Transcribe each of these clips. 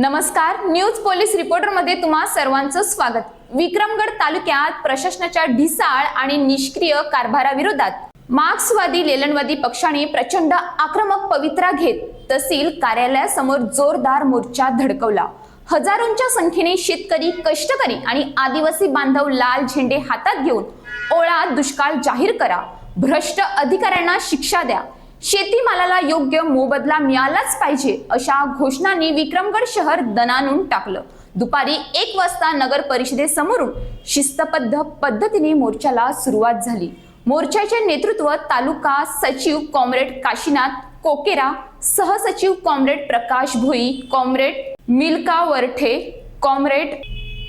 नमस्कार. News police रिपोर्टरमध्ये तुम्हा सर्वांचं स्वागत. विक्रमगड तालुक्यात प्रशासनाच्या ढिसाळ आणि निष्क्रिय कारभाराविरोधात मार्क्सवादी लेलनवादी पक्षाने प्रचंड आक्रमक पवित्रा घेत तहसील कार्यालयासमोर जोरदार मोर्चा धडकवला. हजारोंच्या संख्येने शेतकरी कष्टकरी आणि आदिवासी बांधव लाल झेंडे हातात घेऊन ओळा दुष्काळ जाहीर करा. भ्रष्ट अधिकाऱ्यांना शिक्षा द्या. शेतीमालाला योग्य मोबदला मिळालाच पाहिजे अशा घोषणांनी विक्रमगड शहर दणानून टाकलं. दुपारी एक वाजता नगर परिषदेसमोरून शिस्तबद्ध पद्धतीने मोर्चाला सुरुवात झाली. मोर्चाचे नेतृत्व तालुका सचिव कॉम्रेड काशीनाथ कोकेरा सहसचिव comrade Prakash Bhoi comrade Milka Varthe comrade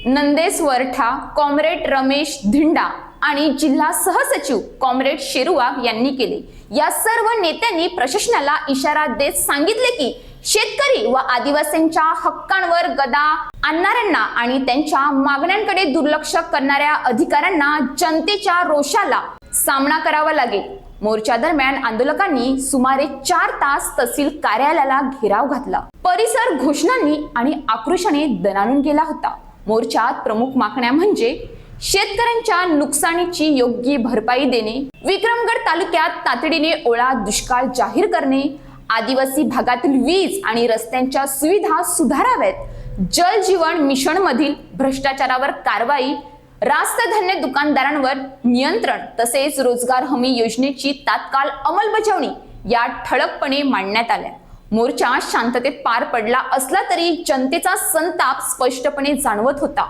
Nandes Vartha comrade Ramesh Dhinda आणि जिल्हा सहसचिव कॉम्रेड शेरुवाग यांनी केले. या सर्व नेत्यांनी प्रशासनाला इशारा देत सांगितले की शेतकरी व आदिवासींच्या हक्कांवर गदा आणणाऱ्यांना आणि त्यांच्या मागण्यांकडे दुर्लक्ष करणाऱ्या अधिकाऱ्यांना जनतेच्या रोषाला सामना करावा लागेल. मोर्चा दरम्यान आंदोलकांनी सुमारे चार तास तहसील कार्यालयाला घेराव घातला. परिसर घोषणांनी आणि आक्रोशाने दणाणून गेला होता. मोर्चात प्रमुख मागण्या म्हणजे शेतकऱ्यांच्या नुकसानीची योग्य भरपाई देणे विक्रमगड तालुक्यात तातडीने ओळा दुष्काळ जाहीर करणे आदिवासी भागातील वीज आणि रस्त्यांच्या सुविधा सुधाराव्यात जल जीवन मिशन मधील भ्रष्टाचारावर कारवाई रास्त धान्य दुकानदारांवर नियंत्रण तसेच रोजगार हमी योजनेची तात्काळ अंमलबजावणी या ठळकपणे मांडण्यात आल्या. मोर्चा शांततेत पार पडला असला तरी जनतेचा संताप स्पष्टपणे जाणवत होता.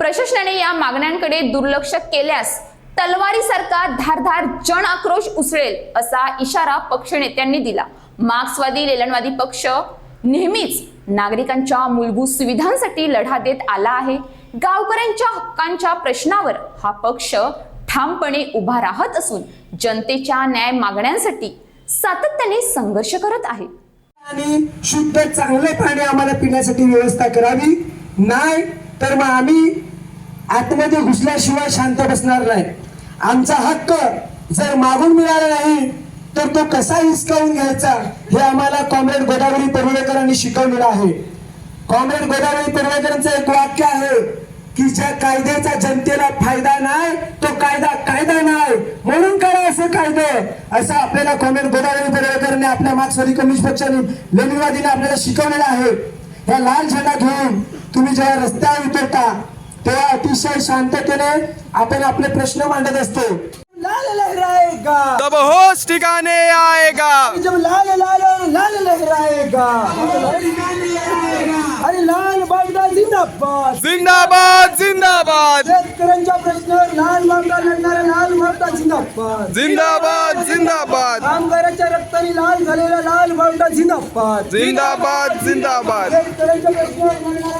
प्रशासनाने या मागण्यांकडे दुर्लक्ष केल्यास तलवारीसारखा धारधार जन आक्रोश उसळेल असा इशारा पक्षनेत्यांनी दिला. मार्क्सवादी लेलनवादी पक्ष नेहमीच नागरिकांच्या मूलभूत सुविधांसाठी लढा देत आला आहे. गावकऱ्यांच्या हक्कांच्या प्रश्नावर हा पक्ष ठामपणे उभा राहत असून जनतेच्या न्याय मागण्यांसाठी सातत्याने संघर्ष करत आहे. आणि शुद्ध चांगले पाणी आम्हाला पिण्यासाठी व्यवस्था करावी. नाही तर मग आम्ही आतमध्ये घुसल्याशिवाय शांत बसणार नाही आमचा हक्क जर मागून मिळाला नाही तर तो कसा हिसकावून घ्यायचा हे आम्हाला कॉम्रेड गोदावरी परुळेकरांनी शिकवलेलं आहे. कॉम्रेड गोदावरी परुळेकरांचं एक वाक्य आहे की ज्या कायद्याचा जनतेला फायदा नाही तो कायदा कायदा नाही. म्हणून करा असं कायदे. असं आपल्याला कॉम्रेड गोदावरी परुळेकरांनी आपल्या मार्क्सवादी कम्युनिस्ट पक्षाने लेनिनवादीने आपल्याला शिकवलेलं आहे. या लाल झेंडा घेऊन तुम्ही जेव्हा रस्त्यावर उतरता तेव्हा अतिशय शांततेने आपण आपले प्रश्न मांडत असतो. लाल लहराएगा. तब होश ठिकाने आएगा. जब लाल लाल लाल लहराएगा. अरे लाल बागदा जिंदाबाद. जिंदाबाद जिंदाबाद. शेतकऱ्यांच्या प्रश्नावर लाल बागदा लढणारा लाल बागदा जिंदाबाद. जिंदाबाद जिंदाबाद. कामगाराच्या रक्ताने लाल झालेला लाल बागदा जिंदाबाद. जिंदाबाद जिंदाबाद. शेतकऱ्यांच्या प्रश्नावर लढणारा लाल बागदा